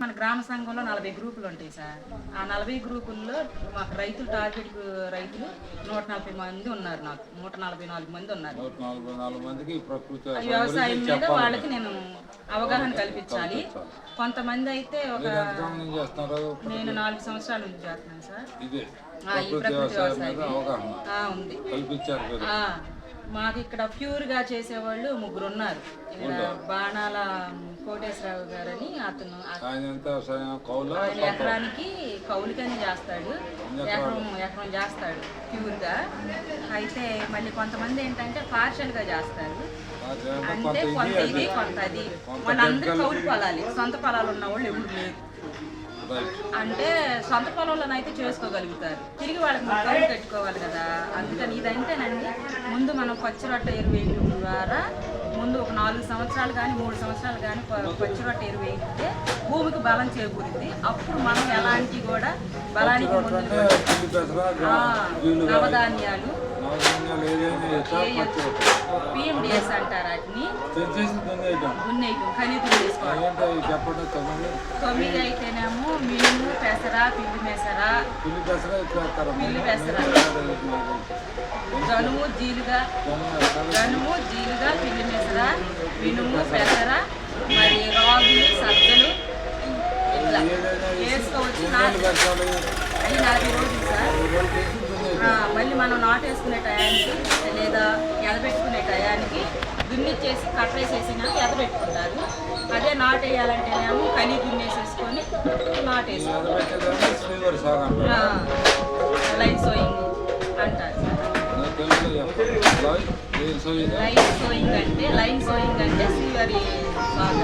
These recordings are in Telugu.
మన గ్రామ సంఘంలో నలభై గ్రూపులు ఉంటాయి సార్. ఆ నలభై గ్రూపుల్లో మాకు రైతులు టార్గెట్ రైతులు నూట నలభై మంది ఉన్నారు నాకు. నూట నలభై నాలుగు మంది ఉన్నారు. వ్యవసాయం మీద వాళ్ళకి నేను అవగాహన కల్పించాలి. కొంతమంది అయితే ఒక నేను నాలుగు సంవత్సరాల నుంచి చేస్తున్నాను సార్. ఈ ప్రకృతి వ్యవసాయం ఉంది. మాకు ఇక్కడ ప్యూర్గా చేసేవాళ్ళు ముగ్గురు ఉన్నారు. బాణాల కోటేశ్వరరావు గారని అతను ఆయన ఎకరానికి కౌలుకని చేస్తాడు. ఎకరం ఎకరం చేస్తాడు ప్యూర్గా అయితే మళ్ళీ కొంతమంది ఏంటంటే పార్షల్గా చేస్తారు అంటే కొంత ఇది కొంత అది. వాళ్ళందరూ కౌలు పొలాలి. సొంత పొలాలు ఉన్న వాళ్ళు ఎవరు లేరు. రైట్ అంటే సొంత పొలంలోనైతే అయితే చేసుకోగలుగుతారు. తిరిగి వాళ్ళకి మనం కౌలు కట్టుకోవాలి కదా. అందుకని ఇదంటేనండి ముందు మనం పచ్చి రొట్ట ఎరువు ద్వారా ముందు ఒక నాలుగు సంవత్సరాలు కానీ మూడు సంవత్సరాలు కానీ పచ్చి రొట్ట ఎరువు వేయితే భూమికి బలం చేకూరింది అప్పుడు మనం ఎలాంటి కూడా బలానికి ముందు నవధాన్యాలు పిఎండిఎస్ అంటారు వాటిని దున్నేయటం ఖరీదులు చేసుకోవాలి. తొమ్మిది అయితేనేమో మినుము పెసర పిండి మెసర పిల్లి పెసర పిల్లి. జనుము జీలుగా. జనుము జీలుగా మెసర మినుము పెసర మరి రాగులు ఇట్లా. వేసుకోవచ్చు. పెట్టాలి అవి నాటి రోజులు సార్. మళ్ళీ మనం నాటేసుకునే టయానికి లేదా ఎదబెట్టుకునే టయానికి దున్నిచ్చేసి కట్టేసేసిన ఎదబెట్టుకుంటారు అదే నాటేయాలంటేనేమో కలి దున్నేసేసుకొని నాటేసి అది పెట్టేదాన్ని స్లీవర్ సాగు అంటారు లైన్ సోయింగ్ అంటారు. లైన్ సోయింగ్ అంటే లైన్ సోయింగ్ అంటే సివరి సాగు.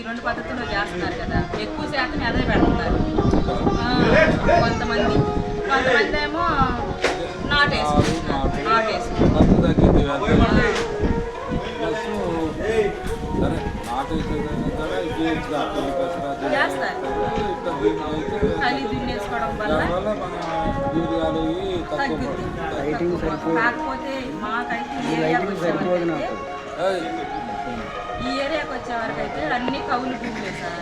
మనకి రెండు పద్ధతుల్లో చేస్తున్నారు కదా. ఎక్కువ శాతం అదే పెడుతున్నారు. కొంతమంది. కొంతమంది ఏమో కూడా జీవించగా పిల్లి పెసర చేస్తారు. దున్నేసుకోవడం వల్ల. కాకపోతే మాకైతే ఈ ఏరియాకి ఈ ఏరియాకి వచ్చేవరకైతే అన్ని కౌలు భూములే సార్.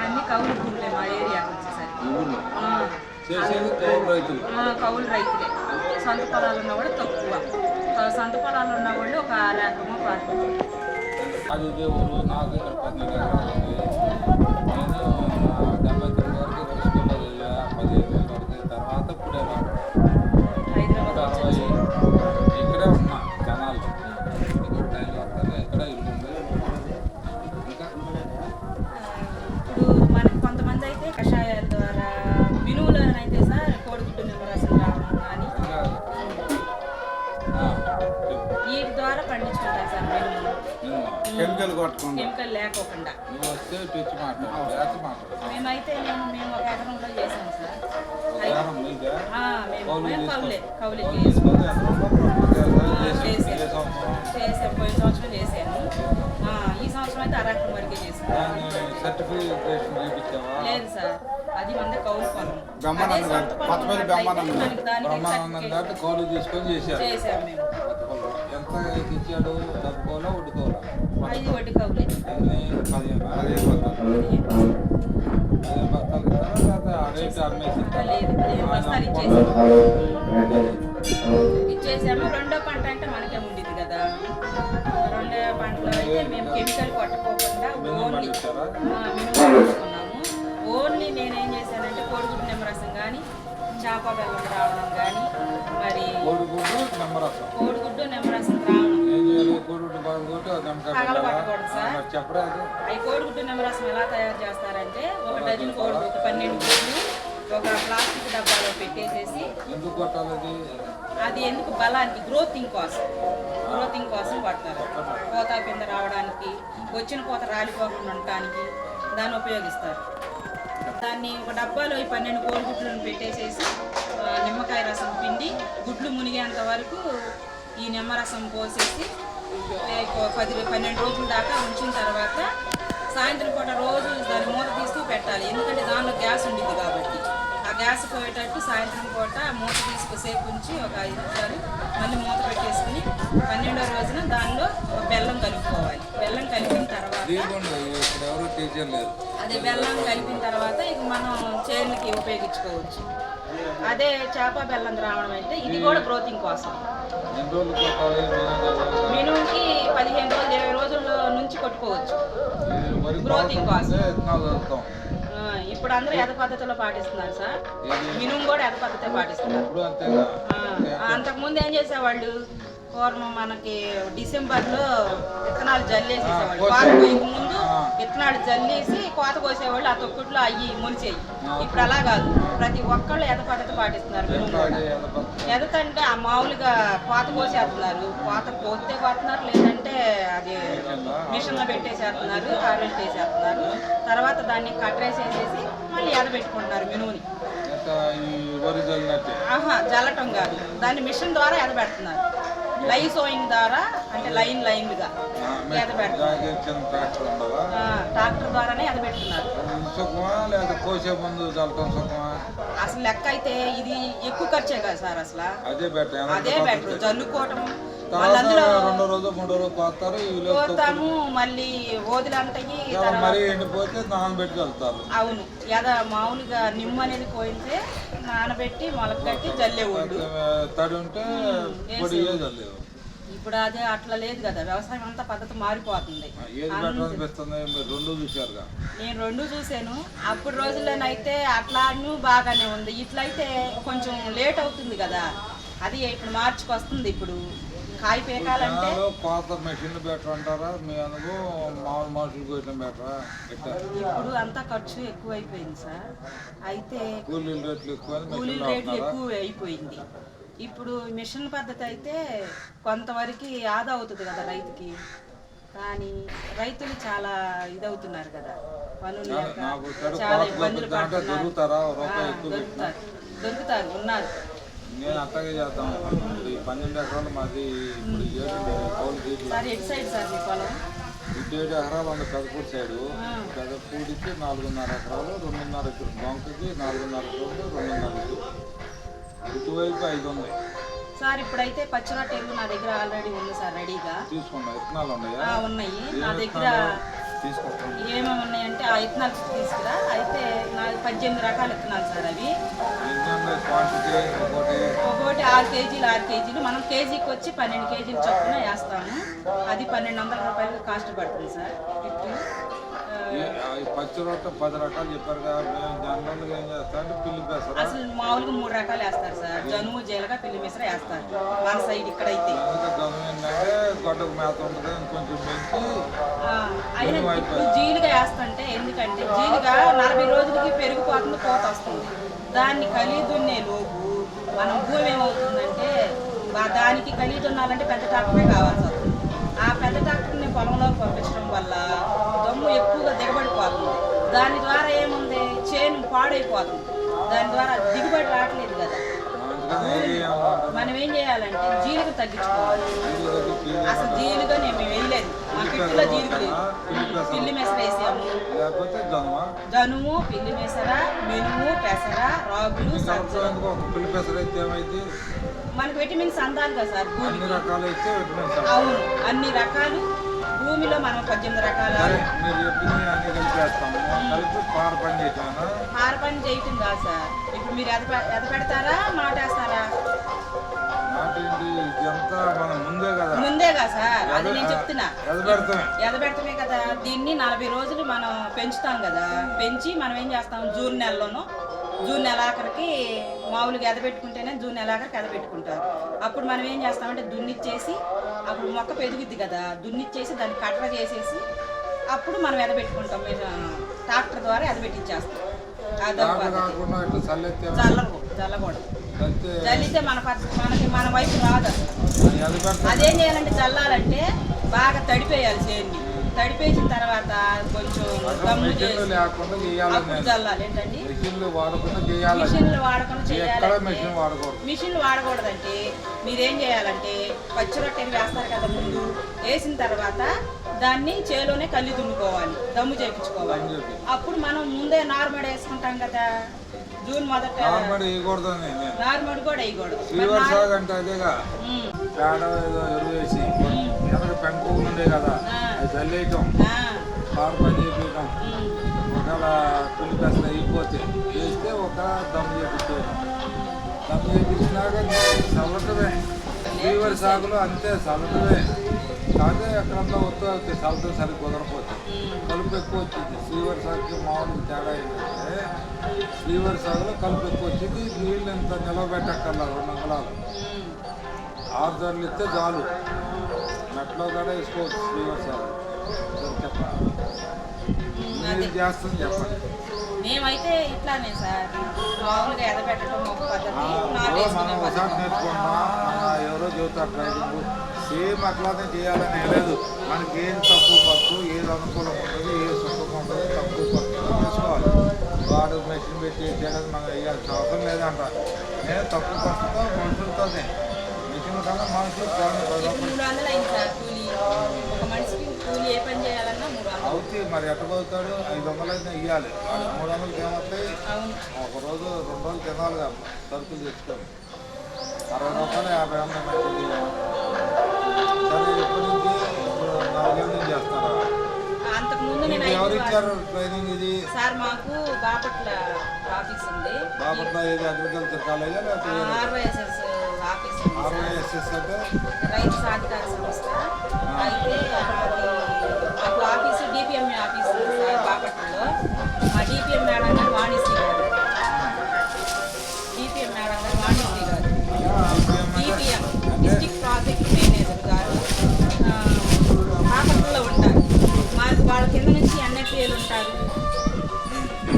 అన్ని కౌలు భూములే మా ఏరియాకి వచ్చేసరికి. కౌలు రైతులు? ఆ, కౌలు రైతులే. సొంత పొలాలు ఉన్న వాళ్ళు తక్కువ. సొంత పొలాలు ఉన్న వాళ్ళు ఒక ఆరు ఎకరమో పాటు. బ్రహ్మానంద గారు, కొత్తపల్లి బ్రహ్మానంద బ్రహ్మానందం గారిని కౌలు తీసుకొని చేశారు ఎంత ఇచ్చాడు డబ్బుకోవాలా ఉడుకోవాలా ఐదు వడ్డీ కౌలే ఎన్ని పదిహేను పదిహేను బస్తాలు పదిహేను బస్తాలు ఇస్తారా లేకపోతే ఆ రేటు అమ్మేసి ఇంకా లేదు పదిహేను బస్తాలు ఇచ్చేసాము. రెండో పంట అంటే మనకే ఉండిద్ది కదా. రెండో పంటలో అయితే మేము కెమికల్ కొట్టకోకుండా ఓన్లీ మినుము ఓన్లీ నేనేం చేశానంటే కోడిగుడ్డు నిమ్మరసం కానీ చేప బెల్లం రావడం కానీ మరి కోడిగుడ్డు నిమ్మరసం. కోడిగుడ్డు నిమ్మరసం రావడం. ఏం చేయాలి? కోడిగుడ్డు బాగా కొట్టి ఒక నిమ్మకాయ పగలగొట్టకూడదు పెట్టాలా? సార్. అవి కోడిగుడ్డు నిమ్మరసం ఎలా తయారు చేస్తారంటే ఒక డజన్ కోడిగుడ్డు పన్నెండు గుడ్లు ఒక ప్లాస్టిక్ డబ్బాలో పెట్టేసేసి ఎందుకు కొట్టాలి అది? అది ఎందుకు? బలానికి గ్రోతింగ్ కోసం. గ్రోతింగ్ కోసం కొడతారు. కోత కింద రావడానికి వచ్చిన కోత రాలిపోకుండా ఉండటానికి దాన్ని ఉపయోగిస్తారు. దాన్ని ఒక డబ్బాలో ఈ పన్నెండు కోడిగుడ్లను పెట్టేసేసి నిమ్మకాయ రసం పిండి గుడ్లు మునిగేంత వరకు ఈ నిమ్మరసం పోసేసి పది పన్నెండు రోజుల దాకా ఉంచిన తర్వాత సాయంత్రం పూట రోజు దాన్ని మూత తీస్తూ పెట్టాలి. ఎందుకంటే దానిలో గ్యాస్ ఉండింది కాబట్టి. ఆ గ్యాస్ పోయేటట్టు సాయంత్రం పూట మూత తీసుకుసేపు ఉంచి ఒక ఐదు నిమిషాలు మళ్ళీ మూత పెట్టేసుకుని పన్నెండో రోజున దానిలో బెల్లం కలుపుకోవాలి. బెల్లం కలిపిన తర్వాత అదే బెల్లం కలిపిన తర్వాత ఇక మనం చేనుకి ఉపయోగించుకోవచ్చు. అదే చేప బెల్లం రావడం అయితే ఇది కూడా గ్రోతింగ్ కోసం. మినుముకి పదిహేను రోజులు ఇరవై రోజుల నుంచి కొట్టుకోవచ్చు. చదువుతాం ఆ, ఇప్పుడు అందరూ ఎద పద్ధతిలో పాటిస్తున్నారు సార్. మినుము కూడా ఎద పద్ధతే పాటిస్తున్నారు. అంతకుముందు ఏం చేసేవాళ్ళు? పూర్వం మనకి డిసెంబర్లో విత్తనాలు జల్లేసేసేవాళ్ళు కోత కోయక ముందు. విత్తనాలు జల్లేసి కోత కోసేవాళ్ళు ఆ తొక్కుట్లో అయ్యి మొలిచేయి. ఇప్పుడు అలా కాదు. ప్రతి ఒక్కళ్ళు ఎద పద్ధతి పాటిస్తున్నారు ఎదతంటే ఆ మామూలుగా కోత కోసేస్తున్నారు. కోత కోస్తే కోస్తున్నారు లేదంటే అది మిషన్లో పెట్టేసేస్తున్నారు హార్వెస్ట్ చేసేస్తున్నారు. తర్వాత దాన్ని కట్టేసేసేసి మళ్ళీ మినువుని. ఈ వరి చల్లినట్టే ఆహా జల్లటం కాదు. దాన్ని మిషన్ ద్వారా ఎదబెడుతున్నారు లై సోయింగ్ ద్వారా అంటే లైన్ జాకెట్ కింద ట్రాక్టర్ ద్వారానే ఎదబెడుతున్నారు అది సుఖమా లేదా కోసే ముందు చల్లటం సుఖమా అసలు లెక్క అయితే ఇది ఎక్కువ ఖర్చే కదా సార్ అసలు. అదే బెటర్ అదే బెటర్ అందులో రెండో రోజు మూడో రోజు కోస్తారు వీళ్ళు పోతాము మళ్ళీ ఓదిలంటకి తర్వాత మరీ ఎండిపోతే నానబెట్టి అవును ఎద మామూలుగా నిమ్ము అనేది పోయితే నానబెట్టి మొలకట్టి జల్లేవాళ్ళు తడి ఉంటే పొడిగా చల్లేవు ఇప్పుడు అదే అట్లా లేదు కదా. వ్యవసాయం అంతా పద్ధతి మారిపోతుంది. నేను రెండు చూశాను. అప్పుడు రోజుల్లోనైతే అట్లాను బాగానే ఉంది. ఇట్లయితే కొంచెం లేట్ అవుతుంది కదా. అది ఇప్పుడు మార్చికి వస్తుంది ఇప్పుడు. కాయ పీకాలంటే జనాలు కోత మెషిన్ బెటర్ అంటారా? మీ అనుభవం మామూలు మనుషులు కొట్టడం బెటరా ఎట్లా ఇప్పుడు అంతా ఖర్చు ఎక్కువ అయిపోయింది సార్. అయితే కూలీల రేట్లు ఎక్కువ కూలీ రేట్లు ఎక్కువ అయిపోయింది ఇప్పుడు మిషన్ పద్ధతి అయితే కొంతవరకు ఆదా అవుతుంది కదా రైతుకి. కానీ రైతులు చాలా ఇదవుతున్నారు కదా. పనులు చాలా ఇబ్బందులు పడుతున్నారు. దొరుకుతారా? ఉన్నారు. నేను అట్లాగే చేద్దాం ఇప్పుడు ఈ పన్నెండు ఎకరాలు మాది ఇప్పుడు ఏడు కౌలు గీట్లు సార్ ఎటు సైడ్ సార్ మీ పొలం? ఇటు ఏడు ఎకరాలు ఉంది పెదపూడి సైడు. పెదపూడికి నాలుగున్నర ఎకరాలు రెండున్నర బొంకకి నాలుగున్నర ఎకరాలు రెండున్నర ఐదు ఉన్నాయి. సార్ ఇప్పుడైతే పచ్చిరొట్ట ఎరువు నా దగ్గర ఆల్రెడీ ఉంది సార్ రెడీగా తీసుకున్నా విత్తనాలు ఉన్నాయా ఆ, ఉన్నాయి. నా దగ్గర తీసుకొస్తాను ఏమేమి ఉన్నాయంటే ఆ విత్తనాలు తీసుకురా. అయితే నా పద్దెనిమిది రకాల విత్తనాలు సార్ అవి. క్వాంటిటీ ఒకటి. ఒకటి ఆరు కేజీలు ఆరు కేజీలు. మనం కేజీకి వచ్చి పన్నెండు కేజీలు చొప్పున వేస్తాము. అది పన్నెండు వందల రూపాయలు కాస్ట్ పడుతుంది సార్. ఈ పచ్చి రొట్ట పది రకాలు చెప్పారు కదా మేము ఏం చేస్తా అంటే పిల్లి పెసరా? అసలు మామూలుగా మూడు రకాలు వేస్తారు సార్. జనుము జీలక పిల్లి మిశ్ర వేస్తారు. మన సైడ్ ఇక్కడైతే. అందుకే గమనం ఏంటంటే గొడ్డకు మేత ఉంటుంది ఇంకొంచెం పెంచి జీలుగా వేస్తుంటే ఎందుకంటే జీలుగా నలభై రోజులకి పెరిగిపోతుంది కోత వస్తుంది. దాన్ని కలిగి దున్నే లోపు మనం భూమి ఏమవుతుందంటే దానికి కలిగి దున్నాలంటే పెద్ద ట్రాక్టరే కావాల్సి వస్తుంది. ఆ పెద్ద ట్రాక్టర్ని పొలంలోకి పంపించడం వల్ల దమ్ము దిగబడిపోతుంది దాని ద్వారా ఏముంది? చేను పాడైపోతుంది. దాని ద్వారా దిగుబడి రావట్లేదు కదా. మనం ఏం చేయాలంటే జీలుగు తగ్గించుకోవాలి. అసలు జీలుగా నేను వేయలేదు మా కిట్టులో జీలుగు లేదు. పిల్లి మెసర వేసాము. జన్మ పిల్లి మెసర మినుము పెసర రాగులు మనకు విటమిన్స్ అందాలి కదా సార్ అవును అన్ని రకాలు భూమిలో మనం పద్దెనిమిది రకాల పార పని చేయటం కాదు సార్. ఇప్పుడు మీరు ఎద ఎద పెడతారా? మనం ముందే కదా. సార్. అది నేను చెప్తున్నా. ఎద పెడతామే? ఎదబెడతామే కదా. దీన్ని నలభై రోజులు మనం పెంచుతాం కదా. పెంచి మనం ఏం చేస్తాం? జూన్ నెలలోనో జూన్ నెలాఖరికి మామూలుగా ఎదబెట్టుకుంటేనే జూన్ నెలాఖరికి ఎదబెట్టుకుంటారు అప్పుడు మనం ఏం చేస్తామంటే దున్నిచ్చేసి అప్పుడు మొక్క పెరుగుద్ది కదా దున్నిచ్చేసి దాన్ని కట్ర చేసేసి అప్పుడు మనం ఎదబెట్టుకుంటాం మీరు ట్రాక్టర్ ద్వారా ఎదబెట్టించేస్తాం చల్లరు చల్లకూడదు. చల్లితే మన మనకి మన వైపు రాదు అదేం చేయాలంటే చల్లాలంటే బాగా తడిపేయాలి చేయండి తడిపేసిన తర్వాత కొంచెం చేసి అప్పుడు చల్లాలి ఏంటండి? మెషిన్లు వాడకుండా చేయాలని మిషన్లు వాడకుండా చేయాలంటే మెషిన్ వాడకూడదు? మిషన్లు వాడకూడదంటే మీరేం చేయాలంటే పచ్చి రొట్టెలు వేస్తారు కదా ముందు వేసిన తర్వాత దాన్ని చేలోనే కల్లి దున్నుకోవాలి దమ్ము చేయించుకోవాలి దమ్ము. అప్పుడు మనం ముందే నార్మల్ వేసుకుంటాం కదా జూన్ మొదట నార్మల్ నేను. నార్మల్ కూడా వేయకూడదు. అంటే అదేగా. ఏదో ఎరువు వేసి వెనక పెంకులు ఉండే కదా. అది చల్లేయటం. కార్బన్ చేపించడం ఉమ్, ఒకవేళ పుల్లి పెసలు అయిపోతే వేస్తే ఒక దమ్ చేపించేయడం దమ్ చేపించినాక చల్లటమే. సిల్వర్ సాగులు అంతే చల్లటమే. కాదే ఎక్కడన్నా వస్తూ చల్లటం సరి కుదరపోతే కలుపు ఎక్కువ వచ్చింది. స్లీవర్ సాగుకి మామూలుగా తేడా ఏంటంటే స్లీవర్ సాగులో కలుపు ఎక్కువ వచ్చింది. నీళ్ళు ఇంత నిలబెట్టక్కర్లా రెండు అంగళాలు. ఆరు జర్లు ఇస్తే చాలు. కూడా వేసుకోవచ్చు సరే మీరు చేస్తుంది చెప్పండి. మేమైతే ఇట్లానే సార్ మామూలుగా ఎదబెట్టడం ఒక పద్ధతి ఆ, నాటేసుకునే మనం ఒకసారి పద్ధతి. నేర్చుకున్నాం మన ఎవరో చెబుతారు డ్రైవింగ్. సేమ్ అట్లానే చేయాలని ఏం లేదు. మనకి ఏం తక్కువ పత్తు ఏది అనుకూలం ఉంటుంది ఏది సుఖం ఉంటుంది తక్కువ పత్తు తెలుసుకోవాలి వాడు మెషిన్ పెట్టి చేయడం మనం వేయాల్సిన అవసరం లేదంట. నేను తక్కువ పత్తుతో మనుషులతోనే మూడు వందలు అయింది సార్ కూలీ. ఒక మనిషికి కూలీ ఏ పని చేయాలన్నా మూడు వందలు. మరి ఎట్ట పోతాడు? ఐదు వందలు అయితే ఇవ్వాలి మూడు వందలకి ఏమవుతాయి ఒక రోజు రెండు రోజులు తినాలి కదా. సరుకులు తెచ్చుకొని. అరవై రూపాయలు యాభై వందలు మంచిది సరే ఎప్పటి నుంచి? ఇప్పుడు నాలుగేళ్ళ నుంచి చేస్తారా? అంతకుముందు నేను మీకు ఎవరు ఐదు ఇచ్చారు ట్రైనింగ్ ఇది? సార్ మాకు బాపట్ల ఆఫీస్ ఉంది. బాపట్ల ఇది అగ్రికల్చర్ కాలేజా లేకపోతే ఆర్వైఎస్ఎస్ ఆఫీస్ ఉంది సార్. ఆర్వైఎస్ఎస్ అంటే రైతు సాధికార సంస్థ అయితే మాది మాకు ఆఫీసు డిపిఎంఏ ఆఫీస్ ఉంది సార్ బాపట్లలో మా డిపిఎం మేడం గారు వాణిశ్రీ గారు డిపిఎం మేడం గారు వాణిశ్రీ గారు డిపిఎం డిస్టిక్ ప్రాజెక్ట్ మేనేజర్ గారు ఆ, బాపట్లలో ఉంటారు మాకు వాళ్ళ కింద నుంచి ఎన్ఎఫ్ఏలు ఉంటారు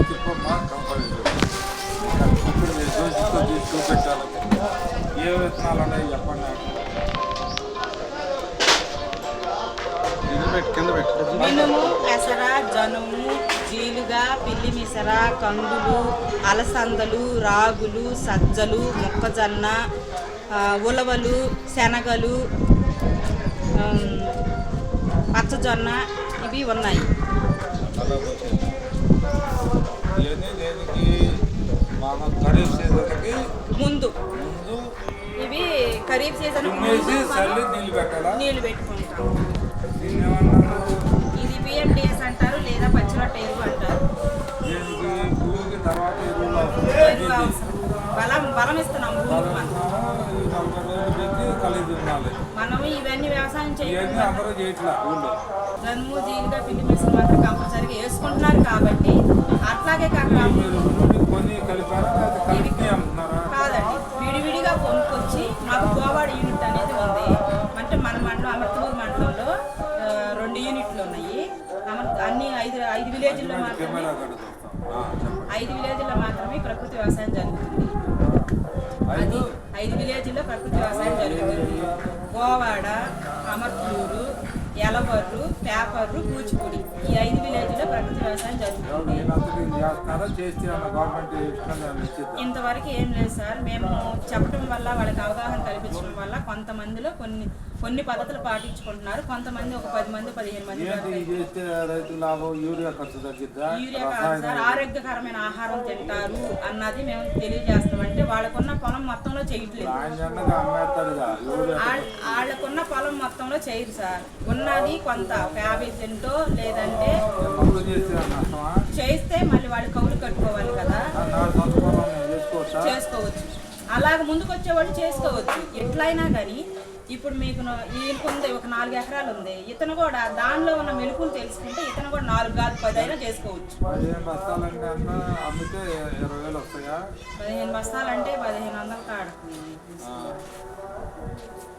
తిప్పమ్మా కంపల్సరీ ఇప్పుడు మీరు చూసి తీసి చూపెట్టాలి ఏ విత్తనాలు ఉన్నాయి చెప్పండి. మినుము పెసర జనుము జీలుగా పిల్లి మిసర కందులు అలసందలు రాగులు సజ్జలు మొక్కజొన్న ఉలవలు శనగలు పచ్చజొన్న ఇవి ఉన్నాయి. ముందు. ఇవి ఖరీఫ్ సీజన్ నీళ్ళు పెట్టుకుంటాం. ఇది బిఎండిఎస్ అంటారు లేదా పచ్చిరొట్ట ఎరువు అంటారు. బలం బలం ఇస్తున్నాం భూమికి మనం. ఇవన్నీ వ్యవసాయం చేయకుండా ఊళ్ళో జన్ము జీలుగా పిండి మిషన్ మాత్రం కంపల్సరీగా వేసుకుంటున్నారు కాబట్టి అట్లాగే కాకుండా నుండి కొన్ని కలిపారా? ఐదు విలేజ్ల్లో మాత్రమే. ఐదు విలేజ్ల్లో మాత్రమే ప్రకృతి వ్యవసాయం జరుగుతుంది. ఐదు? అది ఐదు విలేజ్ల్లో ప్రకృతి వ్యవసాయం జరుగుతుంది. గోవాడ అమర్తూరు ఎలవర్రు పేపర్రు కూచిపూడి ఈ ఐదు విలేజ్లో ప్రకృతి వ్యవసాయం జరుగుతుంది. ఇంతవరకు ఏం లేదు సార్. మేము చెప్పడం వల్ల వాళ్ళకి అవగాహన కల్పించడం వల్ల కొంతమందిలో కొన్ని కొన్ని పద్ధతులు పాటించుకుంటున్నారు. కొంతమంది ఒక పది మంది పదిహేను మంది యూరియా ఖర్చు సార్ ఆరోగ్యకరమైన ఆహారం తింటారు అన్నది మేము తెలియజేస్తాం అంటే వాళ్ళకున్న పొలం మొత్తంలో చేయట్లేదు. వాళ్ళకున్న పొలం మొత్తంలో చేయరు సార్. ఉన్నది కొంత యాభై సెంటో లేదంటే చేస్తే మళ్ళీ వాళ్ళు కౌలు కట్టుకోవాలి కదా. చేసుకోవచ్చు? అలాగ ముందుకు వచ్చేవాళ్ళు చేసుకోవచ్చు. ఎట్లయినా కానీ ఇప్పుడు మీకు ఈయనకు ఉంది ఒక నాలుగు ఎకరాలు ఉంది. ఇతను కూడా దానిలో ఉన్న మెలుకులు తెలుసుకుంటే ఇతను కూడా నాలుగు కాదు పది అయినా చేసుకోవచ్చు. పదిహేను వేలు వస్తాయా? పదిహేను వందల కాడ ఆ.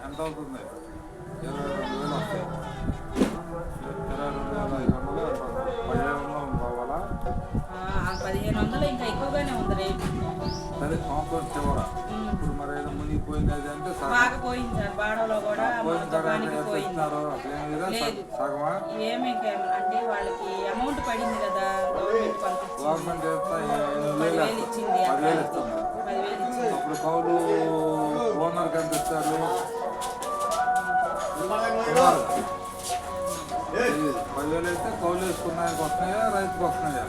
ఎంత అవుతుంది? ఇరవై రెండు వేలు వస్తాయి. ఇరవై రెండు వేల ఐదు వందలు ఎంత అవుతుంది? పదిహేను వందలు ఇంకా ఎక్కువగానే ఉంది రేటు. ఉమ్. ఇప్పుడు మరి ఏదో మునిగిపోయి పోయినది అంటే పోయింది సార్. బాడలో కూడా పోయిన మొత్తం తర్వాత పనికి ఎంత పోయింది. లేదా? ఏమి అంటే వాళ్ళకి అమౌంట్ పడింది కదా గవర్నమెంట్ పదివేలు ఇచ్చింది. పదివేలు ఇచ్చింది. అప్పుడు కౌలు. తెలియదు. పదివేలు అయితే కౌలు వస్తున్నాయా రైతుకు. వస్తున్నాయా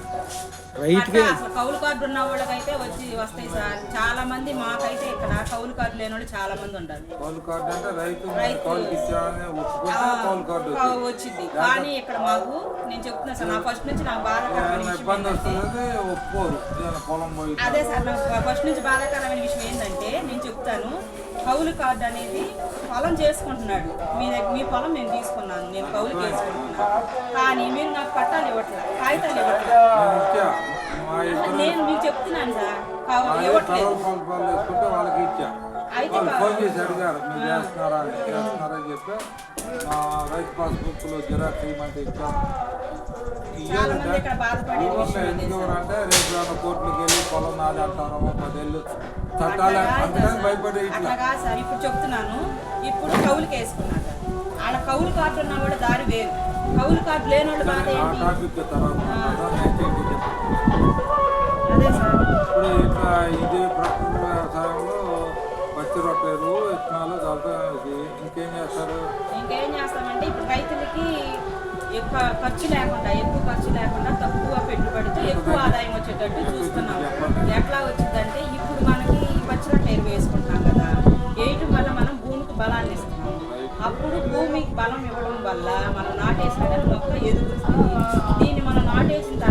అట్లా అసలు కౌలు కార్డు ఉన్న వాళ్ళకైతే వచ్చి వస్తాయి సార్. చాలా మంది మాకైతే ఇక్కడ కౌలు కార్డు లేని వాళ్ళు చాలా మంది ఉంటారు. కౌలు కార్డు అంటే రైతు రైతు. కౌలుకి ఇచ్చామని ఒప్పుకుంటే కౌలు కార్డు కౌ- వచ్చింది. కానీ ఇక్కడ మాకు నేను చెప్తున్నా సార్ నా ఫస్ట్ నుంచి నాకు బాధాకరమైన ఏమైనా విషయం ఇబ్బంది ఏంటంటే వస్తుంది ఒప్పుకోరు. ఏదైనా పొలం పోయి అదే సార్ నాకు ఫస్ట్ నుంచి బాధాకరమైన విషయం ఏంటంటే నేను చెప్తాను. కౌలు కార్డు అనేది పొలం చేసుకుంటున్నాడు. మీ దగ్గర మీ పొలం మేము తీసుకున్నాను. నేను కౌలుకి వేసుకుంటున్నాను కానీ మీరు నాకు పట్టాలు ఇవ్వట్లేదు కాగితాలు ఇవ్వట్లేదు నేను నేను మీకు చెప్తున్నాను సార్ ఇవ్వట్లేదు. వాళ్ళు ఫోన్ చేసి అడిగారు మీరు చేస్తున్నారా అని చేస్తున్నారా? అని చెప్పి మా రైతు జిరాక్స్ ఇవ్వమంటే ఇచ్చాం. రేపు ఏమైనా కోర్టులకు వెళ్ళి పొలం నాది అంటారో పదేళ్ళు అట్లా చట్టాలు కాదు అందుకని సార్. భయపడే ఇట్లా. అట్లా కాదు సార్. ఇప్పుడు చెప్తున్నాను ఇప్పుడు కౌలుకి వేసుకున్నాను వాళ్ళ కౌలు కార్డు ఉన్న వాళ్ళు దారి వేరు. కౌలు కార్డు లేని వాళ్ళు బాధ టాపిక్. అదే సార్. ఇప్పుడు ఇట్లా ఇది ప్రకృతి వ్యవసాయంలో పచ్చి విత్తనాలు తర్వాత ఇంకేం చేస్తారు? ఇంకేం చేస్తామంటే ఇప్పుడు రైతులకి ఎక్కువ ఖర్చు లేకుండా ఎక్కువ ఖర్చు లేకుండా తక్కువ పెట్టుబడితో ఎక్కువ ఆదాయం వచ్చేటట్టు చూస్తున్నాం. ఎట్లా వచ్చిందంటే ఇప్పుడు మనకి ఈ పచ్చిరొట్ట ఎరువు వేసుకుంటాం కదా వేయటం వల్ల మనం భూమికి బలాన్ని ఇస్తున్నాం. అప్పుడు భూమికి బలం ఇవ్వడం వల్ల మనం నాటేసిన మొక్క ఎదుగుతుంది. దీన్ని మనం నాటేసిన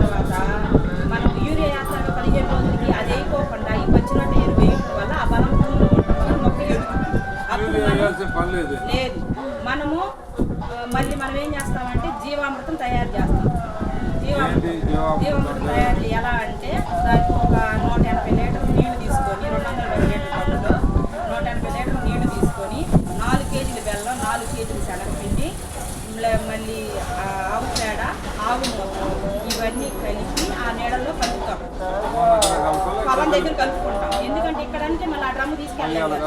లేదు. మనము మళ్ళీ మనం ఏం చేస్తామంటే జీవామృతం తయారు చేస్తాం. జీవామృతం జీవామృతం తయారు చేయాలి ఎలా అంటే దానికి ఒక నూట ఎనభై లీటర్లు నీళ్ళు తీసుకొని రెండు వందల ఇరవై లీటర్ పండులో నూట ఎనభై లీటర్లు నీళ్ళు తీసుకొని నాలుగు కేజీల బెల్లం నాలుగు కేజీల శనగపిండి మళ్ళీ- మళ్ళీ ఆ, ఆవు పేడ ఆవు మూత్రం ఇవన్నీ కలిపి ఆ నీడల్లో కలుపుతాం పొలం దగ్గర కలుపుకుంటాం. ఎందుకంటే ఇక్కడంటే మళ్ళీ ఆ డ్రమ్ము తీసుకెళ్ళాలి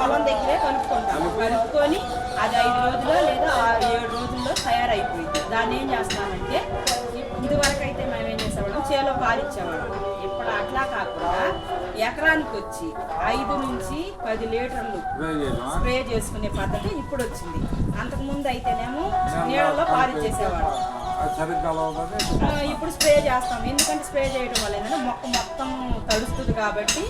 పొలం దగ్గరే కలుపుకుంటాం. కలుపుకొని అది ఐదు రోజుల్లో లేదా ఆ ఏడు రోజుల్లో తయారైపోయింది. దాన్ని ఏం చేస్తామంటే ఇది వరకు అయితే మేము ఏం చేసేవాళ్ళం? చేలో పాలిచ్చేవాళ్ళం ఇప్పుడు అట్లా కాకుండా ఎకరానికి వచ్చి ఐదు నుంచి పది లీటర్లు స్ప్రే చేసుకునే పద్ధతి ఇప్పుడు వచ్చింది అంతకు ముందు అయితేనేమో నీళ్ళలో పాలిచ్చేసేవాళ్ళం ఇప్పుడు స్ప్రే చేస్తాం. ఎందుకంటే స్ప్రే చేయడం వల్ల ఏంటంటే మొక్క మొత్తం తడుస్తుంది కాబట్టి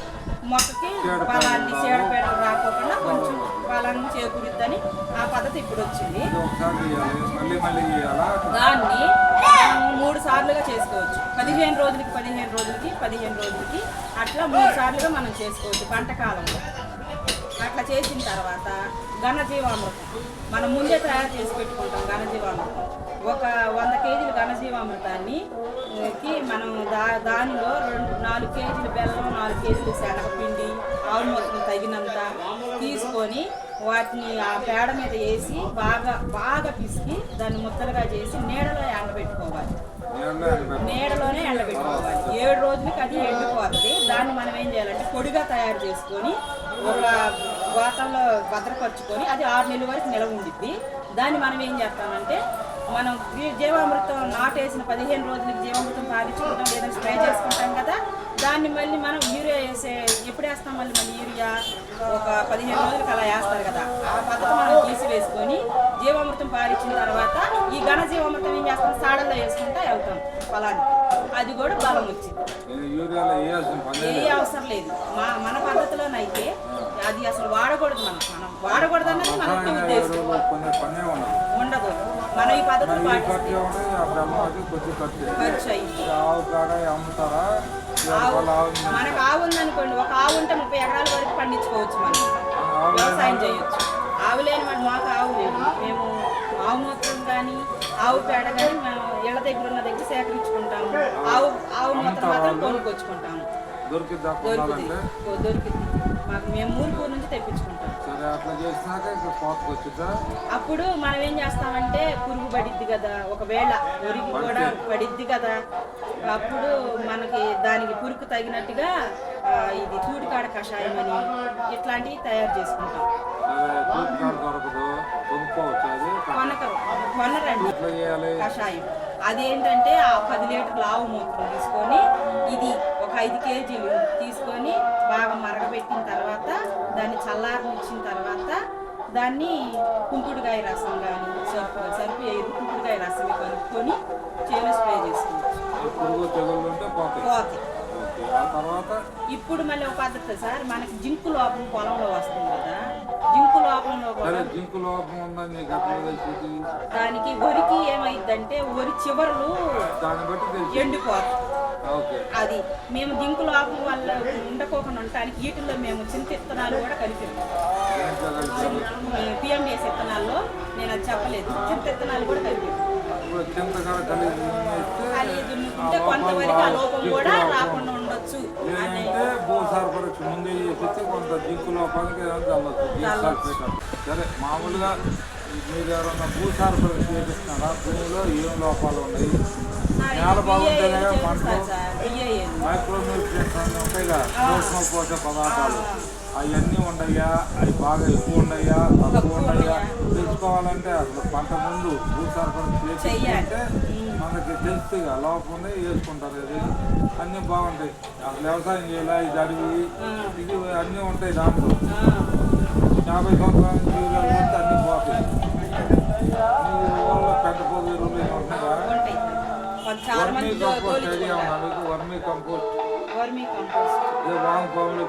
మొక్కకి బలాన్ని చీడపీడలు రాకోకుండా కొంచెం బలాన్ని చేకూరుద్దని ఆ పద్ధతి ఇప్పుడు వచ్చింది. దాన్ని మూడు సార్లుగా చేసుకోవచ్చు. పదిహేను రోజులకి పదిహేను రోజులకి పదిహేను రోజులకి అట్లా మూడు సార్లుగా మనం చేసుకోవచ్చు పంట కాలంలో. అట్లా చేసిన తర్వాత ఘనజీవామృతం మనం ముందే తయారు చేసి పెట్టుకుంటాం ఘనజీవామృతం ఒక వంద కేజీల ఘనజీవామృతాన్ని కి మనం దా దానిలో రెండు నాలుగు కేజీలు బెల్లం నాలుగు కేజీలు శనగపిండి ఆవు మొత్తం తగినంత తీసుకొని వాటిని ఆ పేడ మీద వేసి బాగా బాగా పిసికి దాన్ని ముద్దలుగా చేసి నీడలో ఎండబెట్టుకోవాలి. నీడలోనే ఎండబెట్టుకోవాలి. ఏడు రోజులకి అది ఎండిపోతుంది. దాన్ని మనం ఏం చేయాలంటే పొడిగా తయారు చేసుకొని ఒక గోతంలో భద్రపరుచుకొని అది ఆరు నెలల వరకు నిలవ ఉండిద్ది. దాన్ని మనం ఏం చేస్తామంటే మనం ఈ జీవామృతం నాటేసిన పదిహేను రోజులకి జీవామృతం పాలించుకుంటాం లేదా స్ప్రే చేసుకుంటాం కదా దాన్ని మళ్ళీ మనం యూరియా వేసే ఎప్పుడు వేస్తాం మళ్ళీ మళ్ళీ యూరియా? ఒక పదిహేను రోజులకి అలా వేస్తారు కదా. ఆ పద్ధతి మనం తీసివేసుకొని జీవామృతం పాలించిన తర్వాత ఈ ఘన జీవామృతం ఏం చేస్తాం? సాడల్లో వేసుకుంటా వెళ్తాం పొలానికి. అది కూడా బలం వచ్చింది. ఏ అవసరం లేదు. మా మన పద్ధతిలోనైతే అది అసలు వాడకూడదు మనం. మనం వాడకూడదు అన్నది మన రసాయన ఉద్దేశం. మనం ఈ పద్ధతులు అమ్ముతారా. మనకు ఆవు ఉందనుకోండి ఒక ఆవు ఉంటే ముప్పై ఎకరాల వరకు పండించుకోవచ్చు మనం. వ్యవసాయం చేయొచ్చు. ఆవు లేని వాడు మాకు ఆవు లేదు. మేము ఆవు మూత్రం కానీ ఆవు పేడ కానీ మేము ఇళ్ళ దగ్గర ఉన్న దగ్గర సేకరించుకుంటాము. ఆవు ఆవు మూత్రం మాత్రం కొనుక్కొచ్చుకుంటాము. దొరికిద్దా? దొరికింది మాకు మేము నుంచి తెప్పించుకుంటాం. సరే అట్లా చేసినాక ఇంకా కోతకు వచ్చిద్దా? అప్పుడు మనం ఏం చేస్తామంటే పురుగు పడిద్ది కదా ఒకవేళ ఒరిగి కూడా పడిద్ది కదా అప్పుడు మనకి దానికి పురుకు తగినట్టుగా ఆ, ఇది తూటికాడ కషాయం అని ఇట్లాంటివి తయారు చేసుకుంటాం. అదే తూర్పుకాడ దొరకదు కొనుక్కోవచ్చు అది? కొనక కొనరండి. ఎట్లా చేయాలి? కషాయం. అదేంటంటే ఆ పది లీటర్ల ఆవు మూత్రం తీసుకొని ఇది ఒక ఐదు కేజీలు తీసుకొని బాగా మరగబెట్టిన తర్వాత దాన్ని చల్లారనిచ్చిన తర్వాత దాన్ని కుంకుడుకాయ రసం కానీ సరుపు సరుపు ఏది కుంకుడుకాయ రసం కలుపుకొని చేను స్ప్రే చేసుకోవచ్చు పోతాయి. ఇప్పుడు మళ్ళీ ఒక పద్ధతి సార్ మనకి జింకు లోపం పొలంలో వస్తుంది కదా జింకు లోపంలో కూడా జింకు లోపం దానికి వరికి ఏమైందంటే వరి చివరలు ఎండిపోతాయి. అది మేము దింకు లోపం వల్ల ఉండకోకుండా ఉండటానికి వీటిల్లో మేము చింత విత్తనాలు కూడా కలిపాము పిఎండిఎస్ విత్తనాల్లో నేను అది చెప్పలేదు చింత విత్తనాలు కూడా కలిపాము అది దున్నుకుంటే కొంతవరకు ఆ లోపం కూడా రాకుండా ఉండొచ్చు. అని పరీక్ష ముందే చేపిస్తే కొంత లోపానికి చల్లొచ్చు. సరే మామూలుగా మీరు ఎవరన్నా భూసార పరీక్ష చేపిస్తున్నారా? భూమిలో ఏం లోపాలు ఉన్నాయి? నేల బాగుంటేనే పంటలు ఉంటాయి కదా సూక్ష్మ పోషక పదార్థాలు. అవన్నీ ఉండయా అవి బాగా ఎక్కువ ఉండయా తక్కువ ఉండయా తెలుసుకోవాలంటే అసలు పంట ముందు భూసార పరీక్ష చేపించుకుంటే మనకి తెలుస్తుంది లోపం ఉంది వేసుకుంటారు ఇది అన్నీ బాగుంటాయి. అసలు వ్యవసాయం చేయాలి ఇది అడవి? ఇది అన్నీ ఉంటాయి దాంట్లో. యాభై సంవత్సరాల కంపోస్ట్ మీకు వర్మీ కంపోస్ట్ వర్మీ కంపోస్ట్ పాములు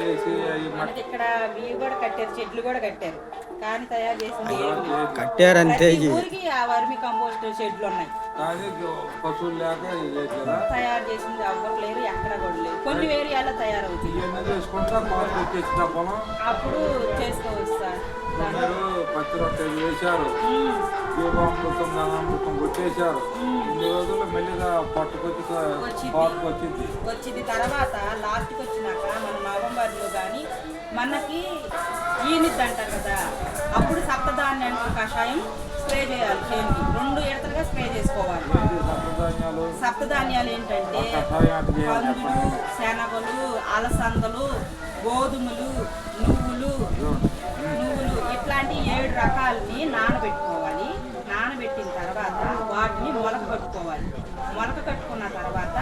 వేసి మనకి ఇక్కడ కూడా కట్టారు చెట్లు కూడా కట్టారు. కానీ తయారు చేసింది. కట్టారంతే ప్రతి ఊరికి ఆ వర్మి కంపోస్ట్ షెడ్లు ఉన్నాయి. కానీ పశువులు లేక తయారు చేసింది ఎవ్వరు లేరు ఎక్కడ కూడా లేరు కొన్ని ఏరియాలో తయారవుతుంది. అప్పుడు చేసుకోవచ్చు సార్. పచ్చి రొట్టెలు వేశారు. జీవామృతం ధనామృతం కొట్టేశారు. ఇన్ని రోజులు మెల్లిగా పట్టుకొచ్చి వచ్చింది. వచ్చింది తర్వాత లాస్ట్కి వచ్చినాక మన నవంబర్లో కానీ మనకి ఈనిద్ది అంటారు కదా. అప్పుడు సప్తధాన్యం కషాయం స్ప్రే చేయాలి. చేనుకి రెండు ఎడతలుగా స్ప్రే చేసుకోవాలి. సప్తధాన్యాలు. సప్తధాన్యాలు ఏంటంటే కందులు శనగలు అలసందలు గోధుమలు నువ్వులు నువ్వులు ఇట్లాంటి ఏడు రకాలని నానబెట్టుకోవాలి. తర్వాత వాటిని మొలక కట్టుకోవాలి. మొలక కట్టుకున్న తర్వాత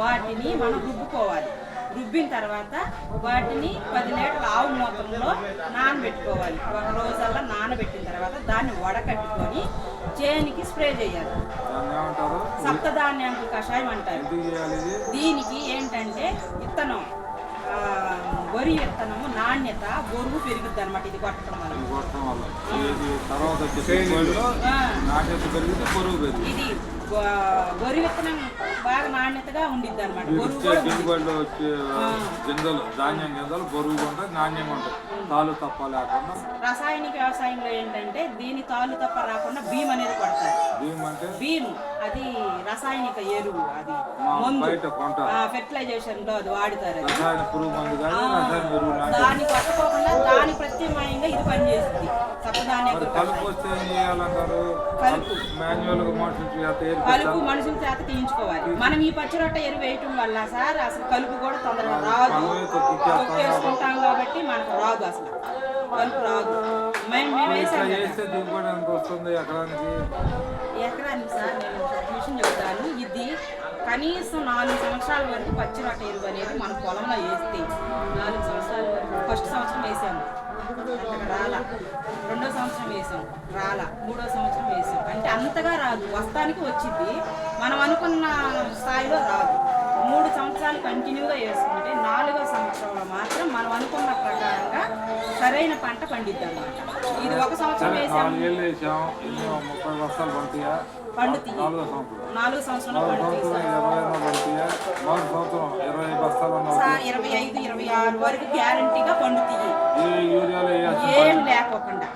వాటిని మనం రుబ్బుకోవాలి. రుబ్బిన తర్వాత వాటిని పది లీటర్ల ఆవు మూత్రంలో నానబెట్టుకోవాలి. ఒక రోజల్లా నానబెట్టిన తర్వాత దాన్ని వడకట్టుకొని చేనికి స్ప్రే చేయాలి. సప్తధాన్యానికి కషాయం అంటారు. దీనికి ఏంటంటే విత్తనం వరి విత్తనము నాణ్యత బొరుగు పెరుగుద్ది అనమాట ఇది కొట్టడం వల్ల. ఇది కొట్టడం వల్ల. ఇది తర్వాత నాణ్యత ఇది వరి విత్తనం బాగా నాణ్యతగా ఉండిద్ది అనమాట. దిగుబడిలో వచ్చే గింజలు ధాన్యం గింజలు బరువుగా ఉంటాయి తాలు తప్ప లేకుండా. రాసాయనిక వ్యవసాయంలో ఏంటంటే దీని తాళ్ళు తప్ప రాకుండా భీమ్ అనేది కొడతారు. భీమ్ అంటే? భీమ్ అది రసాయనిక ఎరువు అది బయట కొంట. ఫెర్టిలైజేషన్లో అది వాడుతారు. రసాయన పురుగు మందు దాన్ని కొట్టుకోకుండా దాని ప్రత్యామ్నాయంగా ఇది పనిచేస్తుంది. సప్తధాన్య కలుపు వస్తే ఏం చేయాలంటారు? కలుపు. మాన్యువల్గా మనుషులు కలుపు మనుషుల చేత తీయించుకోవాలి. మనం ఈ పచ్చి రొట్టె ఎరువు వేయటం వల్ల సార్ అసలు కలుపు కూడా తొందరగా రాదు. తొక్కేసుకుంటాం కాబట్టి మనకు రాదు అసలు. కలుపు రాదు. ఎకరానికి? సార్ నేను విషయం చెప్తాను. ఇది కనీసం నాలుగు సంవత్సరాల వరకు పచ్చి రొట్టె ఎరువు అనేది మన పొలంలో వేస్తే నాలుగు సంవత్సరాల వరకు ఫస్ట్ సంవత్సరం వేసాము. రాలా రెండో సంవత్సరం వేసాం. రాలా. మూడో సంవత్సరం వేసాం. అంటే అంతగా రాదు. వస్తానికి వచ్చింది మనం అనుకున్న స్థాయిలో రాదు. మూడు సంవత్సరాలు కంటిన్యూగా వేసుకుంటే నాలుగో సంవత్సరంలో మాత్రం మనం అనుకున్న ప్రకారంగా సరైన పంట పండిద్ది అనమాట ఇది ఒక సంవత్సరం సరే వేసాము పండుతాయా? నాలుగో సంవత్సరం. నాలుగు సంవత్సరంలో పండుతాయి. ఇరవై ఐదు ఇరవై ఆరు వరకు గ్యారంటీగా పండుతాయి. ఏం లేకోకుండా.